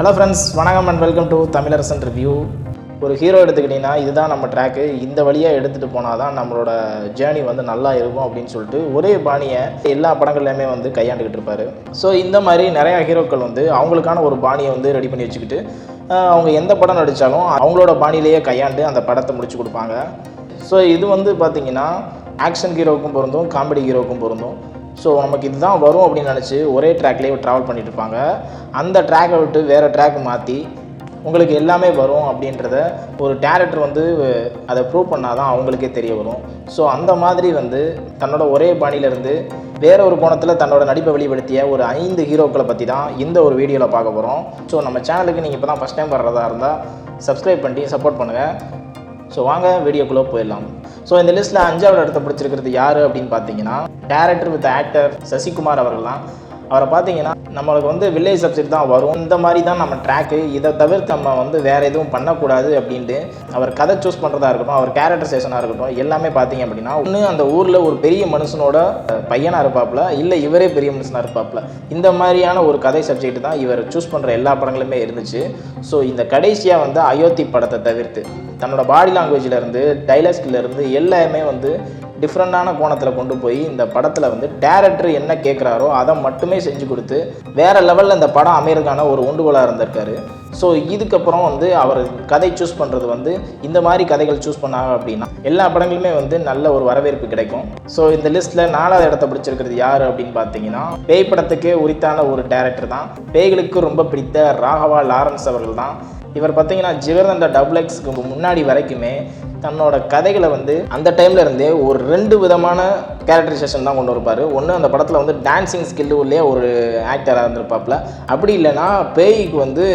Hello friends வணக்கம் and welcome to Tamilarasan review ஒரு hero எடுத்துக்கிட்டிங்கன்னா இதுதான் நம்ம ட்ராக்கு இந்த வழியாக எடுத்துகிட்டு போனால் தான் நம்மளோட ஜேர்னி வந்து நல்லா இருக்கும் அப்படின்னு சொல்லிட்டு ஒரே பாணியை எல்லா படங்கள்லையுமே வந்து கையாண்டுக்கிட்டு இருப்பார். ஸோ இந்த மாதிரி நிறையா ஹீரோக்கள் வந்து அவங்களுக்கான ஒரு பாணியை வந்து ரெடி பண்ணி வச்சுக்கிட்டு அவங்க எந்த படம் நடித்தாலும் அவங்களோட பாணியிலேயே கையாண்டு அந்த படத்தை முடிச்சு கொடுப்பாங்க. ஸோ இது வந்து பார்த்திங்கன்னா ஆக்ஷன் ஹீரோவுக்கும் பொருந்தும் காமெடி ஹீரோவுக்கும் பொருந்தும். ஸோ நமக்கு இதுதான் வரும் அப்படின்னு நினச்சி ஒரே ட்ராக்லேயே ட்ராவல் பண்ணிட்டு இருப்பாங்க அந்த ட்ராக்கை விட்டு வேறு ட்ராக் மாற்றி உங்களுக்கு எல்லாமே வரும் அப்படின்றத ஒரு டேரக்டர் வந்து அதை ப்ரூவ் பண்ணால் தான் அவங்களுக்கே தெரிய வரும். ஸோ அந்த மாதிரி வந்து தன்னோட ஒரே பாணியிலேருந்து வேற ஒரு கோணத்தில் தன்னோட நடிப்பை வெளிப்படுத்திய ஒரு ஐந்து ஹீரோக்களை பற்றி தான் இந்த ஒரு வீடியோவில் பார்க்க போகிறோம் ஸோ நம்ம சேனலுக்கு நீங்கள் இப்போ தான் ஃபஸ்ட் டைம் வர்றதா இருந்தால் சப்ஸ்கிரைப் பண்ணி சப்போர்ட் பண்ணுங்கள் ஸோ வாங்க வீடியோக்குள்ளே போயிடலாம். ஸோ இந்த லிஸ்ட்டில் அஞ்சாவது இடத்த பிடிச்சிருக்கிறது யார் அப்படின்னு பார்த்தீங்கன்னா டேரக்டர் வித் ஆக்டர் சசிகுமார் அவர்கள்லாம் அவரை பார்த்தீங்கன்னா நம்மளுக்கு வந்து வில்லேஜ் சப்ஜெக்ட் தான் வரும். இந்த மாதிரி தான் நம்ம ட்ராக்கு இதை தவிர்த்து நம்ம வந்து வேறு எதுவும் பண்ணக்கூடாது அப்படின்ட்டு அவர் கதை சூஸ் பண்ணுறதா இருக்கட்டும் அவர் கேரக்டர் சேஷனாக இருக்கட்டும் எல்லாமே பார்த்தீங்க அப்படின்னா ஒன்று அந்த ஊரில் ஒரு பெரிய மனுஷனோட பையனாக இருப்பாப்புல இல்லை இவரே பெரிய மனுஷனாக இருப்பாப்புல. இந்த மாதிரியான ஒரு கதை சப்ஜெக்ட் தான் இவர் சூஸ் பண்ணுற எல்லா படங்களுமே இருந்துச்சு. ஸோ இந்த கடைசியாக வந்து அயோத்தி படத்தை தவிர்த்து தன்னோட பாடி லாங்குவேஜ்லேருந்து டைலாக்ஸ்லேருந்து எல்லாமே வந்து டிஃப்ரெண்ட்டான கோணத்தில் கொண்டு போய் இந்த படத்தில் வந்து டேரக்டர் என்ன கேட்குறாரோ அதை மட்டுமே செஞ்சு கொடுத்து வேறு லெவலில் இந்த படம் அமையறதுக்கான ஒரு உண்டுகோலாக இருந்திருக்காரு. ஸோ இதுக்கப்புறம் வந்து அவர் கதை சூஸ் பண்ணுறது வந்து இந்த மாதிரி கதைகள் சூஸ் பண்ணாங்க அப்படின்னா எல்லா படங்களுமே வந்து நல்ல ஒரு வரவேற்பு கிடைக்கும். ஸோ இந்த லிஸ்ட்டில் நாலாவது இடத்த பிடிச்சிருக்கிறது யார் அப்படின்னு பார்த்தீங்கன்னா பேய் படத்துக்கே உரித்தான ஒரு டேரக்டர் தான். பேய்களுக்கு ரொம்ப பிடித்த ராகவா லாரன்ஸ் அவர்கள் தான். இவர் பார்த்தீங்கன்னா ஜிகர்தண்டா டபுள் எக்ஸ்க்கு முன்னாடி வரைக்குமே தன்னோட கதைகளை வந்து அந்த டைம்ல இருந்தே ஒரு ரெண்டு விதமான கேரக்டரைசேஷன் தான் கொண்டு வருப்பார். ஒன்று அந்த படத்தில் வந்து டான்சிங் ஸ்கில்லு உள்ளே ஒரு ஆக்டராக இருந்திருப்பாப்புல. அப்படி இல்லைன்னா பேய்க்கு வந்து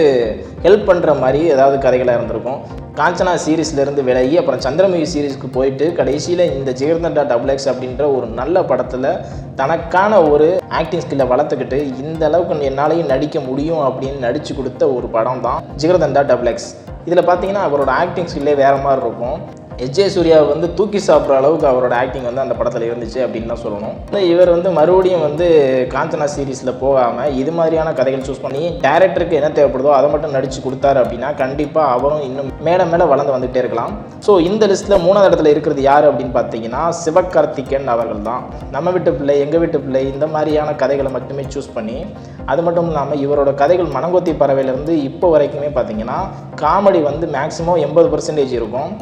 ஹெல்ப் பண்ணுற மாதிரி ஏதாவது கதைகளாக இருந்திருக்கும். காஞ்சனா சீரீஸ்லேருந்து விலகி அப்புறம் சந்திரமுகி சீரீஸ்க்கு போயிட்டு கடைசியில் இந்த ஜிகர்தண்டா டபுள் எக்ஸ் அப்படின்ற ஒரு நல்ல படத்தில் தனக்கான ஒரு ஆக்டிங் ஸ்கில்லை வளர்த்துக்கிட்டு இந்த அளவுக்கு என்னாலையும் நடிக்க முடியும் அப்படின்னு நடித்து கொடுத்த ஒரு படம் தான் ஜிகர்தண்டா டபுள் எக்ஸ் இதில் பார்த்தீங்கன்னா அவரோட ஆக்டிங் ஸ்கில்லே வேறு மாதிரி இருக்கும். எஜே ஜே. சூர்யா வந்து தூக்கி சாப்பிட்ற அளவுக்கு அவரோட ஆக்டிங் வந்து அந்த படத்தில் இருந்துச்சு அப்படின்னு தான் சொல்லணும். இவர் வந்து மறுபடியும் வந்து காஞ்சனா சீரீஸில் போகாமல் இது மாதிரியான கதைகள் சூஸ் பண்ணி டேரக்டருக்கு என்ன தேவைப்படுதோ அதை மட்டும் நடித்து கொடுத்தாரு அப்படின்னா கண்டிப்பாக அவரும் இன்னும் மேலே மேலே வளர்ந்து வந்துகிட்டே இருக்கலாம். ஸோ இந்த லிஸ்ட்டில் மூணாவது இடத்துல இருக்கிறது யார் அப்படின்னு பார்த்தீங்கன்னா சிவகார்த்திகேயன் அவர்கள் தான். நம்ம வீட்டு பிள்ளை எங்கள் வீட்டு பிள்ளை இந்த மாதிரியான கதைகளை மட்டுமே சூஸ் பண்ணி அது மட்டும் இல்லாமல் இவரோட கதைகள் மனங்கொத்தி பறவையிலேருந்து இப்போ வரைக்குமே பார்த்தீங்கன்னா காமெடி வந்து மேக்ஸிமம் எண்பது பர்சன்டேஜ் இருக்கும்.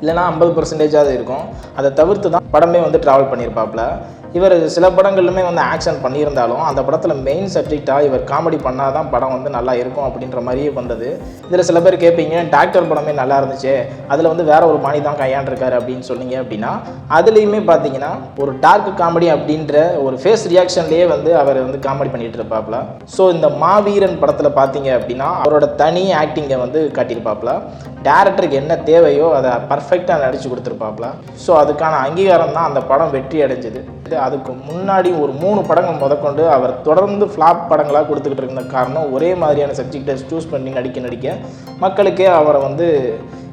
இல்லைனா ஐம்பது பர்சன்டேஜாவது இருக்கும். அதை தவிர்த்து தான் படமே வந்து ட்ராவல் பண்ணியிருப்பாப்புல. இவர் சில படங்கள்லுமே வந்து ஆக்ஷன் பண்ணியிருந்தாலும் அந்த படத்தில் மெயின் சப்ஜெக்டாக இவர் காமெடி பண்ணால் தான் படம் வந்து நல்லா இருக்கும் அப்படின்ற மாதிரியே வந்தது. இதில் சில பேர் கேட்பீங்க டாக்டர் படமே நல்லா இருந்துச்சு அதில் வந்து வேற ஒரு பாணி தான் கையாண்டிருக்காரு அப்படின்னு சொன்னீங்க அப்படின்னா அதுலேயுமே பார்த்தீங்கன்னா ஒரு டார்க் காமெடி அப்படின்ற ஒரு ஃபேஸ் ரியாக்ஷன்லேயே வந்து அவர் வந்து காமெடி பண்ணிட்டு இருப்பாப்ல. ஸோ இந்த மாவீரன் படத்தில் பார்த்தீங்க அப்படின்னா அவரோட தனி ஆக்டிங்கை வந்து காட்டியிருப்பாப்ல. டேரக்டருக்கு என்ன தேவையோ அதை பர்ஃபெக்டாக நடிச்சு கொடுத்துருப்பாப்ல. ஸோ அதுக்கான அங்கீகாரம் தான் அந்த படம் வெற்றி அடைஞ்சது. அதுக்கு முன்னாடி ஒரு மூணு படங்கள் முதற்கொண்டு அவர் தொடர்ந்து ஃப்ளாப் படங்களாக கொடுத்துக்கிட்டு இருந்த காரணம் ஒரே மாதிரியான சப்ஜெக்டை சூஸ் பண்ணி நடிக்க நடிக்க மக்களுக்கே அவரை வந்து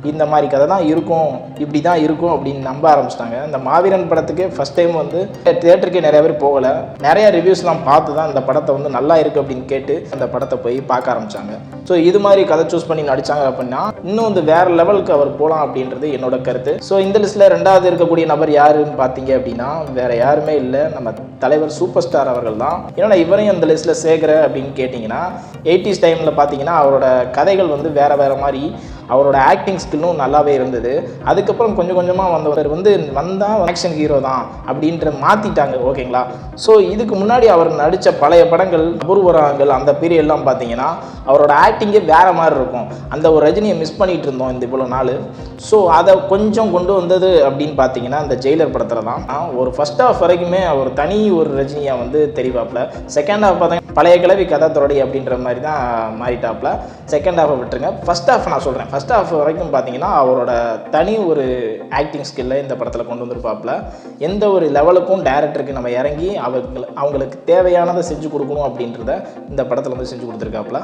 இந்த மாதிரி கதை தான் இருக்கும் இப்படி தான் இருக்கும் அப்படின்னு நம்ப ஆரம்பிச்சிட்டாங்க. இந்த மாவீரன் படத்துக்கு ஃபஸ்ட் டைம் வந்து தேட்டருக்கே நிறைய பேர் போகலை. நிறைய ரிவ்யூஸ்லாம் பார்த்து தான் இந்த படத்தை வந்து நல்லா இருக்குது அப்படின்னு கேட்டு அந்த படத்தை போய் பார்க்க ஆரம்பித்தாங்க ஸோ இது மாதிரி கதை சூஸ் பண்ணி நடிச்சாங்க அப்படின்னா இன்னும் வந்து வேற லெவலுக்கு அவர் போகலாம் அப்படின்றது என்னோட கருத்து. ஸோ இந்த லிஸ்ட்டில் ரெண்டாவது இருக்கக்கூடிய நபர் யாருன்னு பார்த்தீங்க அப்படின்னா வேற யாருமே இல்லை. நம்ம தலைவர் சூப்பர் ஸ்டார் அவர்கள் தான். ஏன்னா இவரையும் அந்த லிஸ்ட்டில் சேர்க்குற அப்படின்னு கேட்டிங்கன்னா எயிட்டிஸ் டைமில் பார்த்தீங்கன்னா அவரோட கதைகள் வந்து வேற வேற மாதிரி அவரோட ஆக்டிங் ஸ்கில்லும் நல்லாவே இருந்தது. அதுக்கப்புறம் கொஞ்சம் கொஞ்சமாக வந்தவர் வந்து வந்தால் ஆக்ஷன் ஹீரோ தான் அப்படின்ற மாற்றிட்டாங்க ஓகேங்களா? ஸோ இதுக்கு முன்னாடி அவர் நடித்த பழைய படங்கள் அபூர்வராங்கள் அந்த பீரியட்லாம் பார்த்தீங்கன்னா அவரோட ஆக்ட் ஆக்டிங்கே வேறு மாதிரி இருக்கும். அந்த ஒரு ரஜினியை மிஸ் பண்ணிகிட்டு இருந்தோம் இந்த இவ்வளோ நாள். ஸோ அதை கொஞ்சம் கொண்டு வந்தது அப்படின்னு பார்த்தீங்கன்னா அந்த ஜெயிலர் படத்தில் தான். ஒரு ஃபஸ்ட் ஹாஃப் வரைக்குமே அவர் தனி ஒரு ரஜினியாக வந்து தெரிவாப்பில். செகண்ட் ஹாஃப் பார்த்தீங்கன்னா பழைய கிளவி கதை தொடடி அப்படின்ற மாதிரி தான் மாறிட்டாப்புல. செகண்ட் ஹாஃபை விட்டுருங்க. ஃபர்ஸ்ட் ஹாஃப் நான் சொல்கிறேன் ஃபர்ஸ்ட் ஹாஃப் வரைக்கும் பார்த்தீங்கன்னா அவரோட தனி ஒரு ஆக்டிங் ஸ்கில்லை இந்த படத்தில் கொண்டு வந்திருப்பாப்புல. எந்த ஒரு லெவலுக்கும் டேரக்டருக்கு நம்ம இறங்கி அவங்களுக்கு அவங்களுக்கு தேவையானதை செஞ்சு கொடுக்கணும் அப்படின்றத இந்த படத்தில் வந்து செஞ்சு கொடுத்துருக்காப்புல.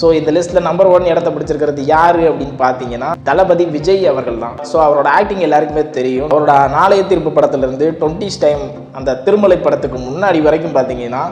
ஸோ இந்த லிஸ்ட்டில் நம்பர் ஒன் இடத்த பிடிச்சிருக்கிறது யார் அப்படின்னு பார்த்தீங்கன்னா தளபதி விஜய் அவர்கள் தான் ஸோ அவரோட ஆக்டிங் எல்லாருக்குமே தெரியும். அவரோட நாளைய தீர்ப்பு படத்துலேருந்து டுவெண்ட்டிஸ் டைம் அந்த திருமலை படத்துக்கு முன்னாடி வரைக்கும் பார்த்தீங்கன்னா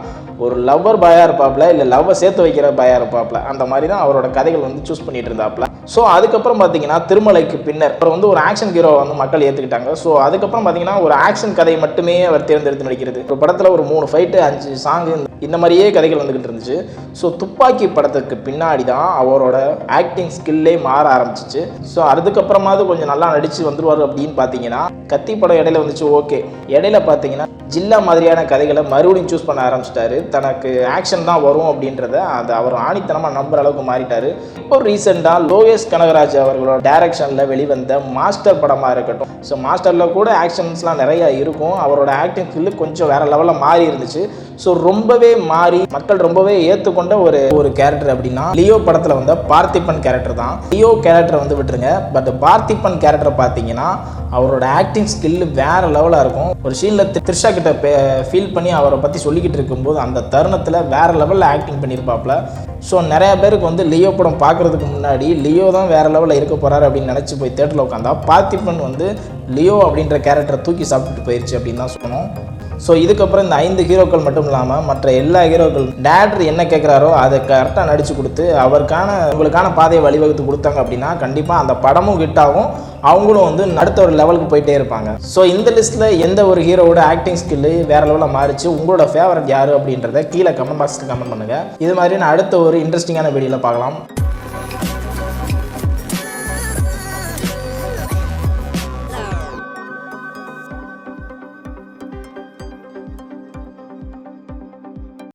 ஒரு லவ்வர் பாயாக இருப்பாப்ல இல்லை லவ்வை சேர்த்து வைக்கிற பாயாக இருப்பாப்ல அந்த மாதிரி தான் அவரோட கதைகள் வந்து சூஸ் பண்ணிட்டு இருந்தாப்ல ஸோ அதுக்கப்புறம் பார்த்தீங்கன்னா திருமலைக்கு பின்னர் அவர் வந்து ஒரு ஆக்ஷன் ஹீரோ வந்து மக்கள் ஏற்றுக்கிட்டாங்க ஸோ அதுக்கப்புறம் பார்த்தீங்கன்னா ஒரு ஆக்ஷன் கதை மட்டுமே அவர் தேர்ந்தெடுத்து நடிக்கிறது. ஒரு படத்தில் ஒரு மூணு ஃபைட்டு அஞ்சு சாங்கு இந்த மாதிரியே கதைகள் வந்துக்கிட்டு இருந்துச்சு. ஸோ துப்பாக்கி படத்துக்கு பின்னாடி தான் அவரோட ஆக்டிங் ஸ்கில்லே மாற ஆரம்பிச்சிச்சு. ஸோ அதுக்கப்புறமாவது கொஞ்சம் நல்லா நடித்து வந்துருவார் அப்படின்னு பார்த்தீங்கன்னா கத்தி படம் இடையில வந்துச்சு ஓகே இடையில பார்த்தீங்கன்னா ஜில்லா மாதிரியான கதைகளை மறுபடியும் சூஸ் பண்ண ஆரம்பிச்சிட்டாரு. தனக்கு ஆக்ஷன் தான் வரும் அப்படின்றத அதை அவர் ஆணித்தனமாக நம்புற அளவுக்கு மாறிட்டார். இப்போ ரீசெண்டாக லோகேஷ் கனகராஜ் அவர்களோட டைரக்ஷனில் வெளிவந்த மாஸ்டர் படமாக இருக்கட்டும். ஸோ மாஸ்டரில் கூட ஆக்ஷன்ஸ்லாம் நிறையா இருக்கும். அவரோட ஆக்டிங் ஸ்கில்லு கொஞ்சம் வேற லெவலில் மாறி இருந்துச்சு. ஸோ ரொம்பவே மாறி மக்கள் ரொம்பவே ஏற்றுக்கொண்ட ஒரு ஒரு கேரக்டர் அப்படின்னா லியோ படத்தில் வந்த பார்த்திபன் கேரக்டர் தான். லியோ கேரக்டர் வந்து விட்டுருங்க. பட் பார்த்திபன் கேரக்டர் பார்த்தீங்கன்னா அவரோட ஆக்டிங் ஸ்கில் வேற லெவலாக இருக்கும். ஒரு சீனில் த்ரிஷா கிட்ட ஃபீல் பண்ணி அவரை பற்றி சொல்லிக்கிட்டு இருக்கும்போது அந்த தருணத்தில் வேற லெவலில் ஆக்டிங் பண்ணியிருப்பாப்ல ஸோ நிறையா பேருக்கு வந்து லியோ படம் பார்க்குறதுக்கு முன்னாடி லியோ தான் வேற லெவலில் இருக்க போறாரு அப்படின்னு நினச்சி போய் தேட்டரில் உட்காந்தா பார்த்திபன் வந்து லியோ அப்படின்ற கேரக்டரை தூக்கி சாப்பிட்டுட்டு போயிடுச்சு அப்படின்னு தான் சொன்னோம் ஸோ இதுக்கப்புறம் இந்த ஐந்து ஹீரோக்கள் மட்டும் இல்லாமல் மற்ற எல்லா ஹீரோக்கள் டேரக்டர் என்ன கேட்குறாரோ அதை கரெக்டாக நடித்து கொடுத்து அவருக்கான உங்களுக்கான பாதையை வழிவகுத்து கொடுத்தாங்க அப்படின்னா கண்டிப்பாக அந்த படமும் ஹிட் ஆகும். அவங்களும் வந்து அடுத்த ஒரு லெவலுக்கு போயிட்டே இருப்பாங்க. ஸோ இந்த லிஸ்ட்டில் எந்த ஒரு ஹீரோவோட ஆக்டிங் ஸ்கில்லு வேற லெவலில் மாறிச்சு உங்களோட ஃபேவரட் யார் அப்படின்றத கீழே கமெண்ட் பாக்ஸில் கமெண்ட் பண்ணுங்கள் இது மாதிரி நான் அடுத்த ஒரு இன்ட்ரெஸ்டிங்கான வீடியோவில் பார்க்கலாம்.